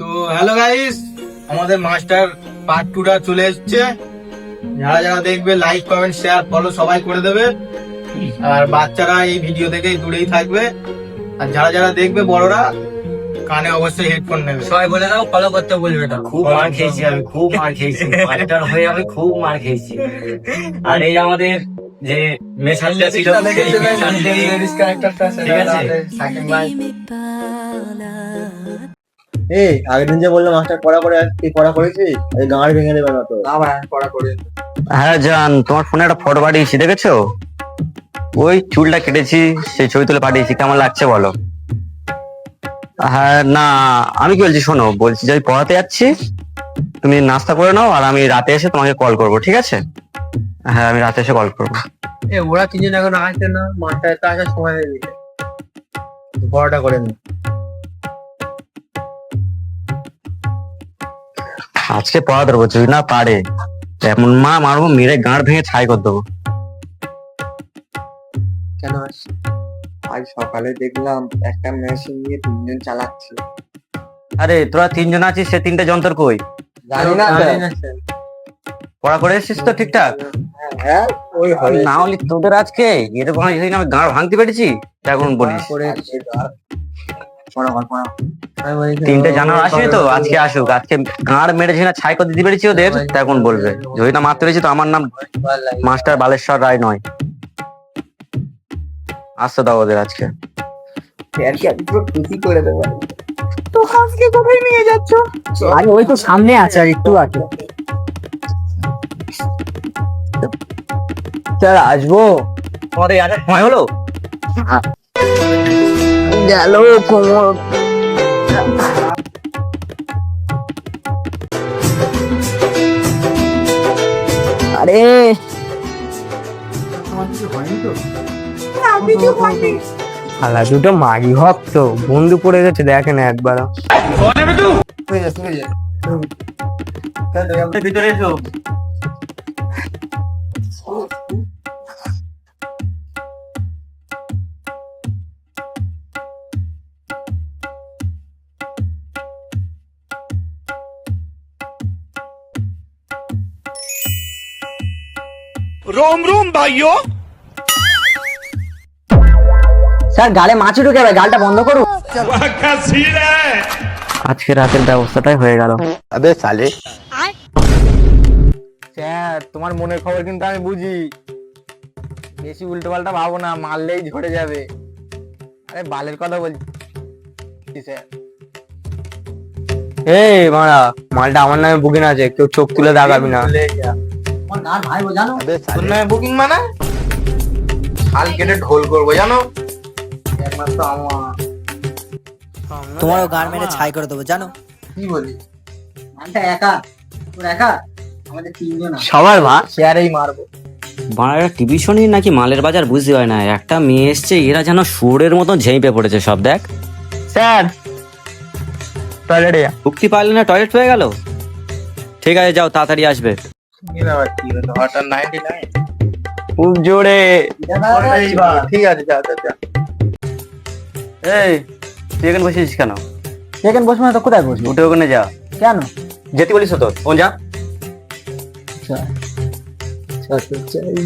তো hello guys আমাদের master part টুটা চলে এসছে। যারা যারা দেখবে লাইক কমেন্ট শেয়ার ফলো সবাই করে দেবে। আর বাচ্চারা এই ভিডিও থেকে দূরেই থাকবে। আর যারা যারা দেখবে বড়রা কানে অবশ্যই হেডফোন নেবে। সবাই বলে দাও ফলো করতে বলবে না খুব মার খেয়েছি আমি খুব মার খেয়েছি। মাস্টার হয়ে আমি খুব মার খেয়েছি। আর এই আমাদের যে মেশানটা ছিল ঠিক আছে? এই আগের দিন যে বললাম মাস্টার পড়া করে তুই পড়া করেছিস এই গাঁড় ভেঙে দেবে না তো। হ্যাঁ জান তোমার ফোনে একটা ফটো পাঠিয়েছি দেখেছ? ওই চুলটা কেটেছি সেই ছবি তুলে পাঠিয়েছি কেমন লাগছে বলো? হ্যাঁ না আমি কি বলছি শোনো বলছি যে আমি পড়াতে যাচ্ছি তুমি নাস্তা করে নাও আর আমি রাতে এসে তোমাকে কল করব ঠিক আছে? হ্যাঁ আমি রাতে এসে কল করব। এ ওরা তিনজন এখন আসছে না মাস্টার তো আসার সময় হয়ে গেছে। পড়াটা করে নি। আজকে পড়া দেবো যদি না পারে। এমন মা মারবো মেরে গাঁড় ভেঙে ছাই করে দেবো। কেন আসছে? আজ সকালে দেখলাম একটা মেশিন নিয়ে তিনজন চালাচ্ছে। আরে তোরা তিনজন আছিস সে তিনটে যন্ত্র কই? জানি না স্যার। পড়া করে এসেছিস তো ঠিকঠাক? হ্যাঁ ওই না হলে তোদের আজকে? এরকম আমি গাঁড় ভাঙতে পেরেছি? এখন বলিস। তিনটে ও- আসবে তো? আজকে আসুক। আজকে গাঁড় মেরেছি না ছাই করে দিতে পেরেছি ওদের? তখন বলবে। যদি না মারতে পেরেছি তো আমার নাম মাস্টার বালেশ্বর রায় নয়। আসতে দাও ওদের আজকে। আরে ওই তো সামনে আছে আর একটু আছে স্যার আসব? তোমাদের আসার সময় হলো? গেল কোমর আরে। শালা দুটো মাগি ভক্ত বন্ধু পড়ে গেছে দেখেন একবার। ভিতরে এসো। স্যার গালে মাছি ঢুকে যাবে গালটা বন্ধ করুন। আজকে রাতের ব্যবস্থাটাই হয়ে গেল। আবে সালে। স্যার তোমার মনের খবর কিন্তু আমি বুঝি। বেশি উল্টো পাল্টা ভাবো না মারলেই ঝরে যাবে। আরে বালের কথা বলছি স্যার? এই মারা মালটা আমার নামে বুকিং আছে কেউ চোখ তুলে দেখাবি না। আবে তোর নামে বুকিং মানে? শাল কেটে ঢোল করব জানো? একমাত্র আমার। তোমারও গান মেরে ছাই করে দেবো জানো? কি বলি মানটা একা। তোর একা? আমাদের তিনজন সবার মা শেয়ারেই মারবো। বাংলার টিভি শোনি নাকি মালের বাজার বুঝতে হয় না। একটা মেয়ে এসছে এরা যেন সুরের মতো ঝেঁপে পড়েছে সব দেখ। স্যার! টয়লেটে মুক্তি পারলে না টয়লেট হয়ে গেল? ঠিক আছে যাও তাড়াতাড়ি আসবে। হঠাৎ নাইনটি নাইন খুব জোরে। ঠিক আছে যা যা যা। এই তুই এখানে বসেছিস কেন? সেকেন্ড বসবো না তো কোথায় বসবো? উঠে ওখানে যা। কেন? যেতে বলিস তো যা।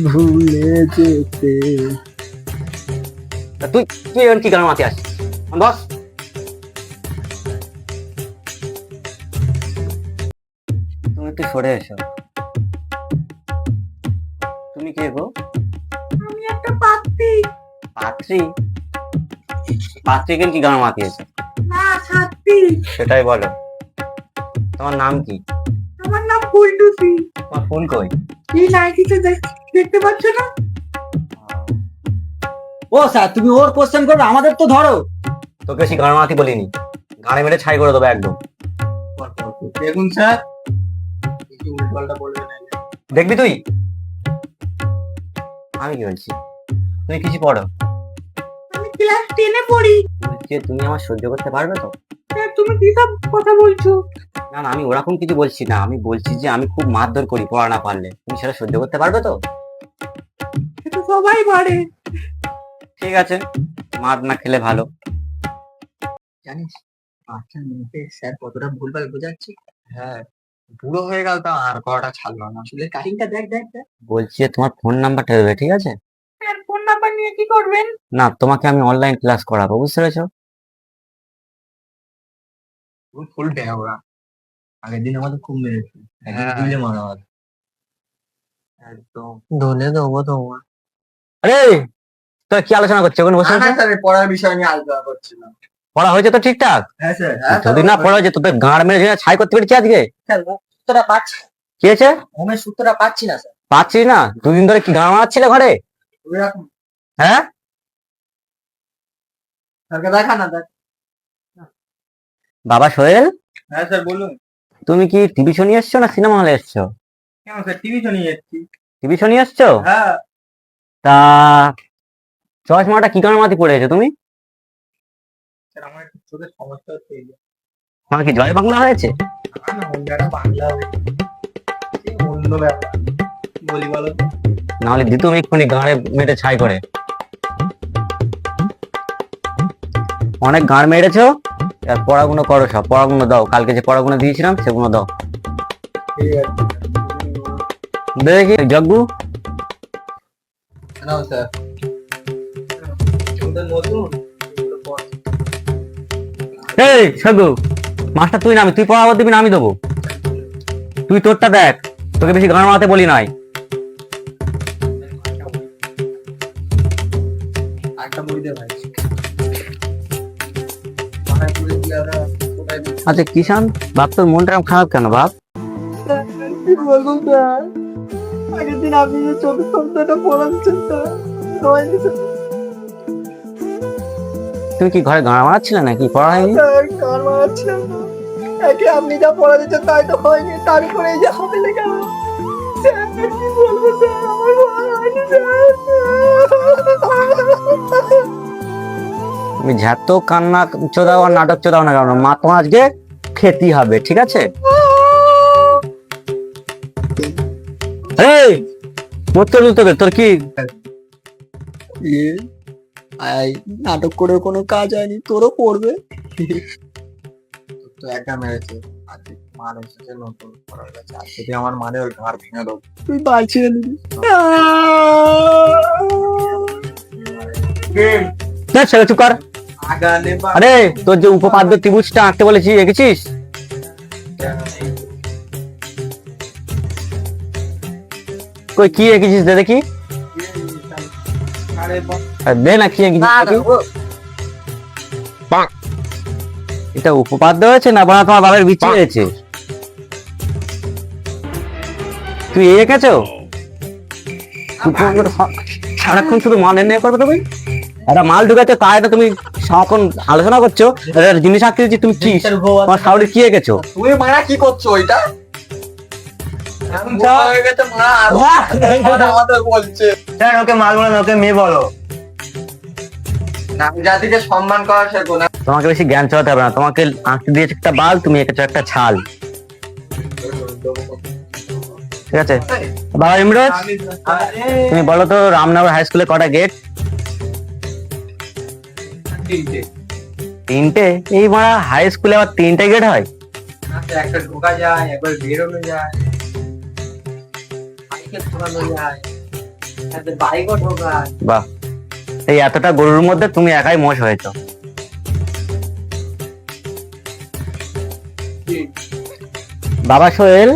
ভুলে যেতে। তুই তুই এখানে কি কারণ মাথে আসিস বস। তুমি একটু সরে এসো। কে গো? আমি একটা পাত্রী। পাত্রী? পাত্রী এখানে কি গান মাতিয়েছে? না ছাত্রী। সেটাই বলো। তোমার নাম কি? আমার নাম ফুলটুসি। তোমার ফোন কই? এই নাইটিতে দেখতে পাচ্ছ না? ও স্যার তুমি ওর কোশ্চেন করবে আমাদের তো ধরো। তোকে বেশি গান মাতি বলিনি। গানে মেরে ছাই করে দেবো একদম। দেখুন স্যার দেখবি তুই? আমি কি বলছি? তুমি কিছু পড়ো। আমি ক্লাস টেনে পড়ি। যে তুমি আমার সহ্য করতে পারবে তো? তুমি কি সব কথা বলছো? না না আমি ওরকম কিছু বলছি না। আমি বলছি যে আমি খুব মারধর করি পড়া না পারলে। তুমি সেটা সহ্য করতে পারবে তো? সবাই পারে। ঠিক আছে মার না খেলে ভালো। জানিস আচ্ছা মুখে স্যার কতটা ভুলভাল বোঝাচ্ছে। হ্যাঁ বুড়ো হয়ে গেল তো আর কটা ছাড়লো না। আসলে কাটিংটা দেখ দেখ দেখ। বলছি যে তোমার ফোন নাম্বারটা দেবে ঠিক আছে? স্যার ফোন নাম্বার নিয়ে কি করবেন? না তোমাকে আমি অনলাইন ক্লাস করাবো বুঝতে পেরেছ? পুরো ফুল ওরা। আগের দিন আমাদের খুব মেরেছে। একদিন হ্যাঁ। তুলে মারা হবে। একদম। ধনে দেবো তোমার আরে তোরা কি আলোচনা করছ? ওখানে বসে আছো? পড়ার বিষয় নিয়ে আলোচনা করছিলাম। পড়া হয়েছে তো ঠিকঠাক? হ্যাঁ স্যার। যদি না পড়া হয়েছে। তোদের গাঁড় মেরে ছাই করতে পেরেছি আজকে? সূত্রটা পাচ্ছি কি হয়েছে? হোমের সূত্রটা পাচ্ছি না স্যার। পাচ্ছিস না? দুদিন ধরে কি গাঁড় মারাচ্ছিলে ঘরে? হ্যাঁ? দেখা না দেখ। বাবা সোহেল? হ্যাঁ স্যার বলুন। তুমি কি টিভি শো নিয়ে এসছো না সিনেমা হলে এসছো? কেন স্যার টিভি তো নিয়ে যাচ্ছি টিভি শো নিয়ে এসছো? হ্যাঁ। তা চশমাটা কি কারণে মাটি পড়েছে তুমি? চোখের সমস্যা হচ্ছে এই যে। তোমার কি জয় বাংলা হয়েছে? না না বাংলা হয়েছে। সে অন্য ব্যাপার? কি বলি বলো তো? নাহলে দিতুম এক্ষুনি গাঁড়ে মেটে ছাই করে। অনেক গাঁড় মেরেছো? আর পড়াগুলো করো সব। পড়াগুলো দাও। কালকে যে পড়াগুলো দিয়েছিলাম সেগুলো দাও। ঠিক আছে। দেখি জগ্গু নাও স্যার নতুন। এই সগু মাস্টার তুই নামি তুই পড়াবো দিবি না আমি দেবো। তুই তোরটা দেখ তোকে বেশি গান মারাতে বলি নাই? আচ্ছা কিষান বাপ তোর মনটা খারাপ কেন বাপ? আগের দিন আপনি যে চতুর্থ সপ্তাহটা পড়াচ্ছেন সবাই তুমি কি ঘরে গান মারাচ্ছিলে নাকি? পড়া হয়নি? মারাচ্ছিলাম একে আপনি যা পড়া দিচ্ছেন তাই তো হয়নি তার উপরে এই যে হবে লেগে গেল। স্যার কি বলব স্যার? আমার পড়া হয়নি স্যার। তুমি যত কান্না চোদাও আর নাটক চোদাও না কেন? মা তোমার আজকে খেতে হবে ঠিক আছে? এই মরতে তোর কি? আই নাটক করে কোনো কাজ হয়নি তোরও পড়বে। তো একা মেরেছে। মান এসেছে নতুন পড়ার কাছে। আজকে দিয়ে আমার মানে ওর ঘাড় ভেঙে দেবো তুই বাঁচিয়ে নিবি। না ছেলে চুপ কর। আরে তোর যে উপপাদ্য ত্রিভুজটা আঁকতে বলেছি এঁকেছিস? কই কি এঁকেছিস দে দেখি। আর দে না কি এটা উপপাদ্য হয়েছে না তোমার বাবার বিচি হয়েছে তুই এই এঁকেছো সারাক্ষণ শুধু মানে নিয়ে করবে তুমি? একটা মাল তাই না তুমি সারাক্ষণ আলোচনা করছ। একটা জিনিস আঁকতে দিচ্ছি তুমি কি? তোমার সাউরি কি এঁকেছো? তুমি মারা কি করছ ওইটা? ওকে মাল বলো না, ওকে মেয়ে বলো। জাতিকে সম্মান করা শেখো না তোমাকে বেশি জ্ঞান চালাতে হবে না। তোমাকে আঁকতে দিয়েছে একটা বাল তুমি এঁকেছো একটা ছাল। ঠিক আছে? বাবা ইমরোজ তুমি বলো তো রামনগর হাই স্কুলে কটা গেট তিনটে। এই মারা হাই স্কুলে আবার তিনটে গেট হয়? একটা ঢোকা যায় একবার বেরোনো যায়। বাইকও বাহ। এই এতটা গরুর মধ্যে তুমি একাই মোষ হয়েছো। বাবা সোহেল?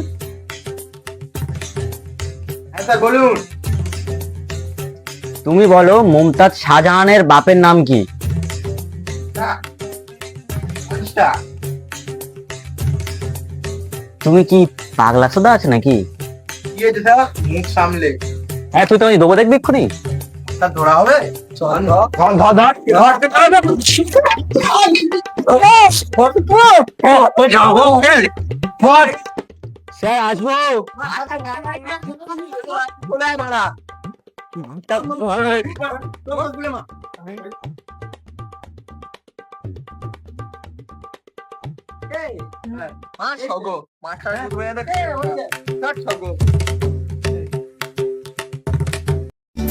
হ্যাঁ বলুন। তুমি বলো মুমতাজ শাহজাহানের বাপের নাম কি? তুমি কি পাগলা সোদা আছে নাকি? মুখ সামলে। হ্যাঁ তুই তো আমি দেবো দেখবি এক্ষুনি। তা ধরা হবে? চল। ধর ধর। ধর স্যার আসব কোথায় মারা মা সগো মাস্টার ঘুরে দেখে সগো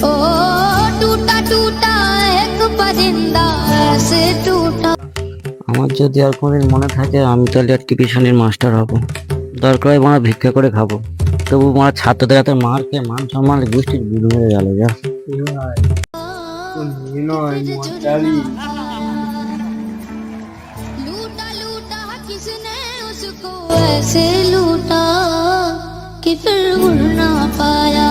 ओ टूटा टूटा एक परिंदा ऐसे टूटा আমার যদি আর কোনোদিন মনে থাকে আমি তাহলে আর টিউশনের মাস্টার হব দরকার হয় মারা ভিক্ষা করে খাবো তবু মারা ছাত্রদের হাতে মার খেয়ে মান সম্মান গোষ্ঠীর বুধ হয়ে গেল যা लूटा लूटा किसने उसको ऐसे लूटा कि फिर उड़ ना पाया